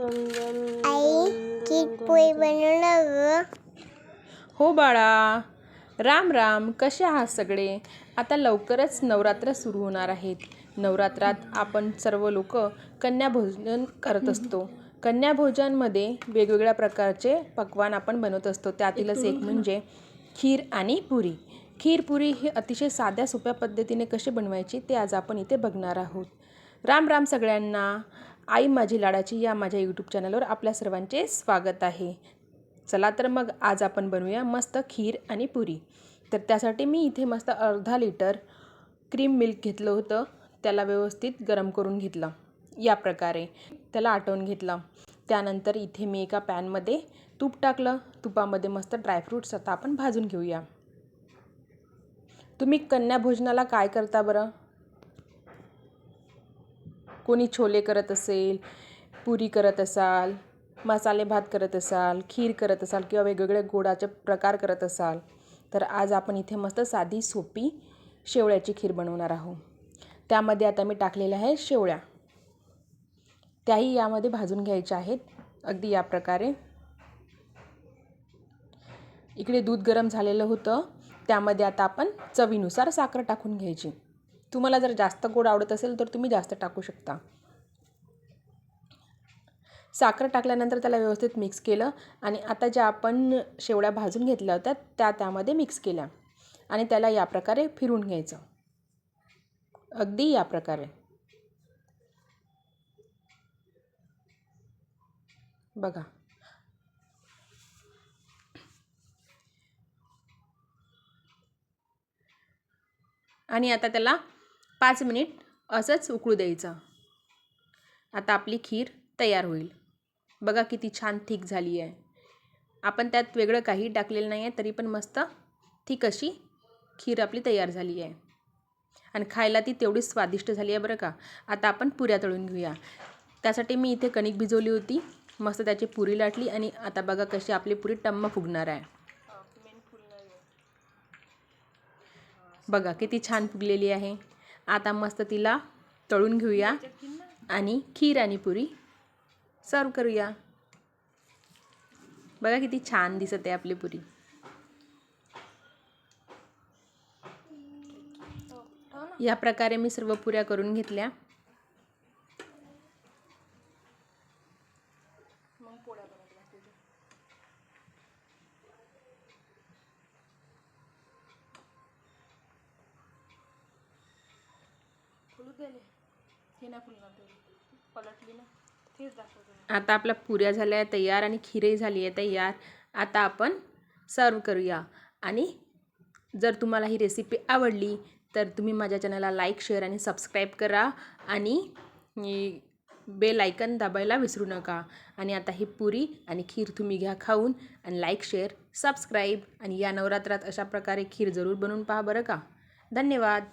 आई खीर पोळी ग? हो बाळा. राम राम. कसे आहात सगळे? आता लवकरच नवरात्र सुरू होणार आहेत. नवरात्रात आपण सर्व लोक कन्याभोजन करत असतो. कन्याभोजनमध्ये वेगवेगळ्या प्रकारचे पक्वान आपण बनवत असतो. त्यातीलच एक म्हणजे खीर आणि पुरी. खीर पुरी ही अतिशय साध्या सोप्या पद्धतीने कशी बनवायची ते आज आपण इथे बघणार आहोत. राम राम सगळ्यांना. आई माझी लाडाची या माझ्या यूट्यूब चॅनलवर आपल्या सर्वांचे स्वागत आहे. चला तर मग आज आपण बनवूया मस्त खीर आणि पुरी. तर त्यासाठी मी इथे मस्त अर्धा लिटर क्रीम मिल्क घेतलं होतं. त्याला व्यवस्थित गरम करून घेतलं. या प्रकारे त्याला आटवून घेतलं. त्यानंतर इथे मी एका पॅनमध्ये तूप टाकलं. तुपामध्ये मस्त ड्रायफ्रूट्स आता आपण भाजून घेऊया. तुम्ही कन्या भोजनाला काय करता बरं? कोणी छोले करत असेल पुरी करत असाल मसाले भात करत असाल खीर करत असाल किंवा वेगवेगळे गोडाचे प्रकार करत असाल तर आज आपण इथे मस्त साधी सोपी शेवळ्याची खीर बनवणार आहोत. त्यामध्ये आता मी टाकलेल्या आहे शेवळ्या. त्याही यामध्ये भाजून घ्यायच्या आहेत अगदी या प्रकारे. इकडे दूध गरम झालेलं होतं त्यामध्ये आता आपण चवीनुसार साखर टाकून घ्यायची. तुम्हाला जर जास्त गोड आवडत असेल तर तुम्ही जास्त टाकू शकता. साखर टाकल्यानंतर त्याला व्यवस्थित मिक्स केलं आणि आता ज्या आपण शेवड्या भाजून घेतल्या होत्या त्या त्यामध्ये मिक्स केल्या आणि त्याला या प्रकारे फिरून घ्यायचं. अगदी या प्रकारे. बघा. आणि आता त्याला पाच मिनिट असंच उकळू द्यायचं. आता आपली खीर तयार होईल. बघा किती छान थिक झाली आहे. आपण त्यात वेगळं काही टाकलेलं नाही आहे तरी पण मस्त थिक अशी खीर आपली तयार झाली आहे. आणि खायला ती तेवढी स्वादिष्ट झाली आहे बरं का. आता आपण पुऱ्या तळून घेऊया. त्यासाठी मी इथे कणिक भिजवली होती. मस्त त्याची पुरी लाटली आणि आता बघा कशी आपली पुरी टम्म फुगणार आहे. बघा किती छान फुगलेली आहे. आता मस्त तिला तळून घेऊया. आणि खीर आणि पुरी सर्व करूया. बघा किती छान दिसत आहे आपली पुरी. या प्रकारे मी सर्व पुऱ्या करून घेतल्या. आता आपल्या पुऱ्या झाल्या आहे तयार आणि खीरही झाली आहे तयार. आता आपण सर्व करूया. आणि जर तुम्हाला ही रेसिपी आवडली तर तुम्ही माझ्या चॅनलला लाईक शेअर आणि सबस्क्राईब करा. आणि बेल आयकन दाबायला विसरू नका. आणि आता ही पुरी आणि खीर तुम्ही घ्या खाऊन आणि लाईक शेअर सबस्क्राईब आणि या नवरात्रात अशा प्रकारे खीर जरूर बनवून पहा बरं का. धन्यवाद.